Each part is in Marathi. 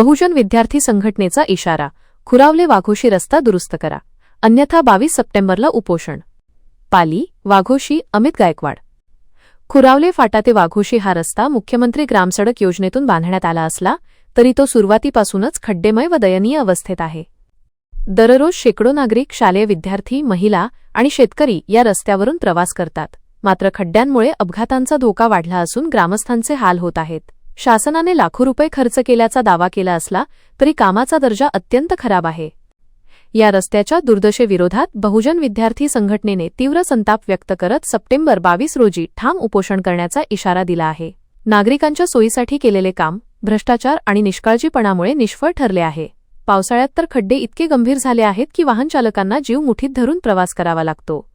बहुजन विद्यार्थी संघटनेचा इशारा. खुरावले वाघोशी रस्ता दुरुस्त करा. अन्यथा बावीस सप्टेंबरला उपोषण. पाली वाघोशी अमित गायकवाड. खुरावले फाटा ते वाघोशी हा रस्ता मुख्यमंत्री ग्रामसडक योजनेतून बांधण्यात आला असला तरी तो सुरुवातीपासूनच खड्डेमय व दयनीय अवस्थेत आहे. दररोज शेकडो नागरिक शालेय विद्यार्थी महिला आणि शेतकरी या रस्त्यावरून प्रवास करतात. मात्र खड्ड्यांमुळे अपघातांचा धोका वाढला असून ग्रामस्थांचे हाल होत आहेत. शासनाने लाखो रुपये खर्च केल्याचा दावा केला असला तरी कामाचा दर्जा अत्यंत खराब आहे. या रस्त्याच्या दुर्दशेविरोधात बहुजन विद्यार्थी संघटनेने तीव्र संताप व्यक्त करत सप्टेंबर बावीस रोजी ठाम उपोषण करण्याचा इशारा दिला आहे. नागरिकांच्या सोयीसाठी केलेले काम भ्रष्टाचार आणि निष्काळजीपणामुळे निष्फळ ठरले आहे. पावसाळ्यात तर खड्डे इतके गंभीर झाले आहेत की वाहनचालकांना जीव मुठीत धरून प्रवास करावा लागतो.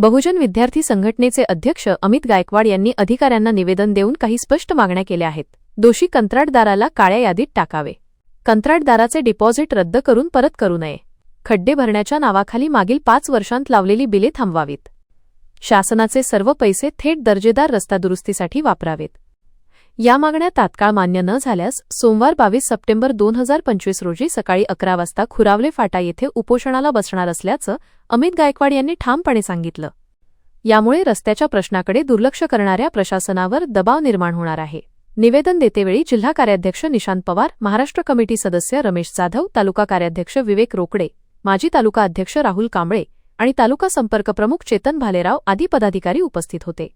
बहुजन विद्यार्थी संघटनेचे अध्यक्ष अमित गायकवाड यांनी अधिकाऱ्यांना निवेदन देऊन काही स्पष्ट मागण्या केल्या आहेत. दोषी कंत्राटदाराला काळ्या यादीत टाकावे. कंत्राटदाराचे डिपॉझिट रद्द करून परत करू नये. खड्डे भरण्याच्या नावाखाली मागील पाच वर्षांत लावलेली बिले थांबवावीत. शासनाचे सर्व पैसे थेट दर्जेदार रस्ता दुरुस्तीसाठी वापरावेत. या मागण्या तात्काळ मान्य न झाल्यास सोमवार बावीस सप्टेंबर दोन हजार पंचवीस रोजी सकाळी अकरा वाजता खुरावले फाटा येथे उपोषणाला बसणार असल्याचं अमित गायकवाड यांनी ठामपणे सांगितलं. यामुळे रस्त्याच्या प्रश्नाकडे दुर्लक्ष करणाऱ्या प्रशासनावर दबाव निर्माण होणार आहे. निवेदन देतेवेळी जिल्हा कार्याध्यक्ष निशांत पवार महाराष्ट्र कमिटी सदस्य रमेश जाधव तालुका कार्याध्यक्ष विवेक रोकडे माजी तालुका अध्यक्ष राहुल कांबळे आणि तालुका संपर्क प्रमुख चेतन भालेराव आदी पदाधिकारी उपस्थित होते.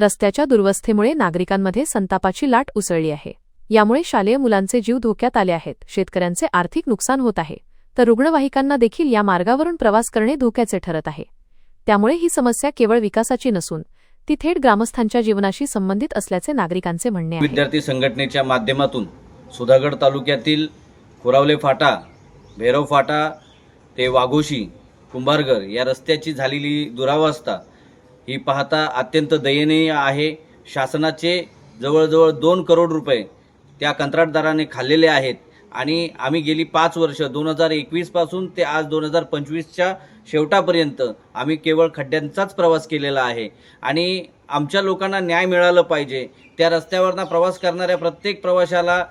रस्त्याच्या दुर्वस्थेमुळे नागरिकांमध्ये संतापाची लाट उसळली आहे. यामुळे शालेय मुलांचे जीव धोक्यात आले आहेत. शेतकऱ्यांचे आर्थिक नुकसान होत आहे. तर रुग्णवाहिकांना देखील या मार्गावरून प्रवास करणे धोक्याचे ठरत आहे. त्यामुळे ही समस्या केवळ विकासाची नसून ती थेट ग्रामस्थांच्या जीवनाशी संबंधित असल्याचे नागरिकांचे म्हणणे आहे. विद्यार्थी संघटनेच्या माध्यमातून सुधागड तालुक्यातील कुरावले फाटा भैरव फाटा ते वाघोशी कुंभारगर या रस्त्याची झालेली दुरावस्था ही पाहता अत्यंत दयनीय आहे. शासनाचे जवळजवळ दोन करोड रुपये त्या कंत्राटदाराने खाल्लेले आहेत. आणि आम्ही गेली पाच वर्ष दोन हजार एकवीसपासून ते आज दोन हजार पंचवीसच्या शेवटापर्यंत आम्ही केवळ खड्ड्यांचाच प्रवास केलेला आहे. आणि आमच्या लोकांना न्याय मिळालं पाहिजे. त्या रस्त्यावरनं प्रवास करणाऱ्या प्रत्येक प्रवाशाला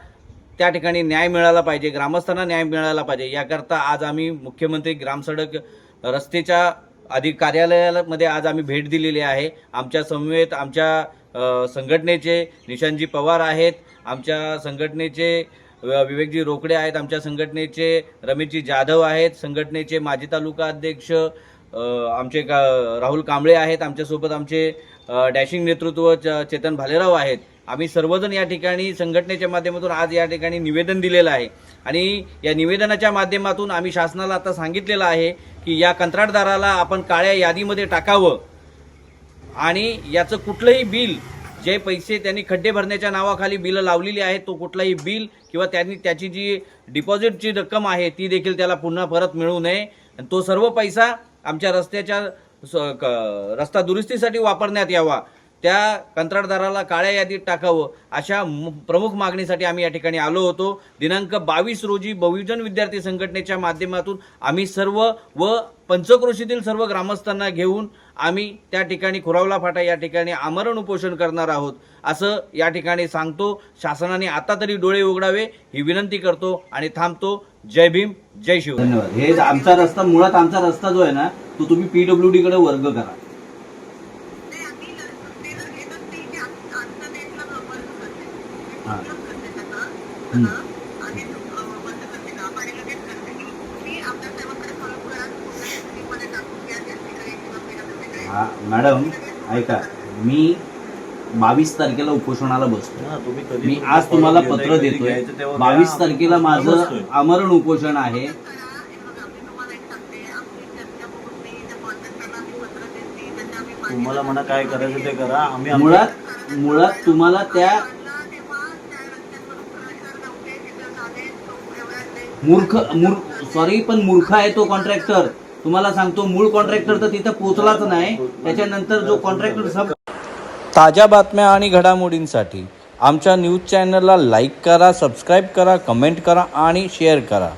त्या ठिकाणी न्याय मिळाला पाहिजे. ग्रामस्थांना न्याय मिळाला पाहिजे. याकरता आज आम्ही मुख्यमंत्री ग्रामसडक रस्तेच्या अधिक कार्यालयामध्ये आज आम्ही भेट दिलेली आहे. आमच्या समवेत आमच्या संघटनेचे निशांतजी पवार आहेत. आमच्या संघटनेचे विवेकजी रोकडे आहेत. आमच्या संघटनेचे रमेशजी जाधव आहेत. संघटनेचे माजी तालुका अध्यक्ष आमचे का राहुल कांबळे आहेत. आमच्यासोबत आमचे डॅशिंग नेतृत्व च- चेतन भालेराव आहेत. आम्ही सर्वजण या ठिकाणी संघटनेच्या माध्यमातून आज या ठिकाणी निवेदन दिलेलं आहे. आणि या निवेदनाच्या माध्यमातून आम्ही शासनाला आता सांगितलेलं आहे की या कंत्राटदाराला आपण काळ्या यादीमध्ये टाकावं. आणि याचं कुठलंही बिल जे पैसे त्यांनी खड्डे भरण्याच्या नावाखाली बिलं लावलेली आहेत तो कुठलाही बिल किंवा त्यांनी त्याची जी डिपॉझिटची रक्कम आहे ती देखील त्याला पुन्हा परत मिळू नये. आणि तो सर्व पैसा आमच्या रस्त्याच्या स- क- रस्ता दुरुस्तीसाठी वापरण्यात यावा. त्या कंत्राटदाराला काळ्या यादीत टाकावं अशा मु- प्रमुख मागणीसाठी आम्ही या ठिकाणी आलो होतो. दिनांक बावीस रोजी बहुजन विद्यार्थी संघटनेच्या माध्यमातून आम्ही सर्व व पंचक्रोशीतील सर्व ग्रामस्थांना घेऊन आम्ही त्या ठिकाणी खुरावला फाटा या ठिकाणी आमरण उपोषण करणार आहोत. असं या ठिकाणी सांगतो. शासनाने आता तरी डोळे उघडावे ही विनंती करतो आणि थांबतो. जय भीम जय शिव. धन्यवाद. हे आमचा रस्ता मुळात आमचा रस्ता जो आहे ना तो तुम्ही पीडब्ल्यू डी कडे वर्ग करा. हा. मॅडम ऐका. मी बावीस तारखेला उपोषणाला बसतो मी आज तुम्हाला पत्र देतोय. बावीस तारखेला माझं आमरण उपोषण आहे. तुम्हाला म्हणा काय करायचं ते करा. आम्ही मुळात मुळात तुम्हाला त्या मूर्ख मूर्ख सॉरी पण मूर्ख आहे तो कॉन्ट्रॅक्टर तुम्हाला सांगतो मूळ कॉन्ट्रॅक्टर तर तिथं पोचलाच नाही. त्याच्यानंतर जो कॉन्ट्रॅक्टर सब ताज्या बातम्या आणि घडामोडींसाठी आमच्या न्यूज चॅनलला लाईक करा सबस्क्राईब करा कमेंट करा आणि शेअर करा.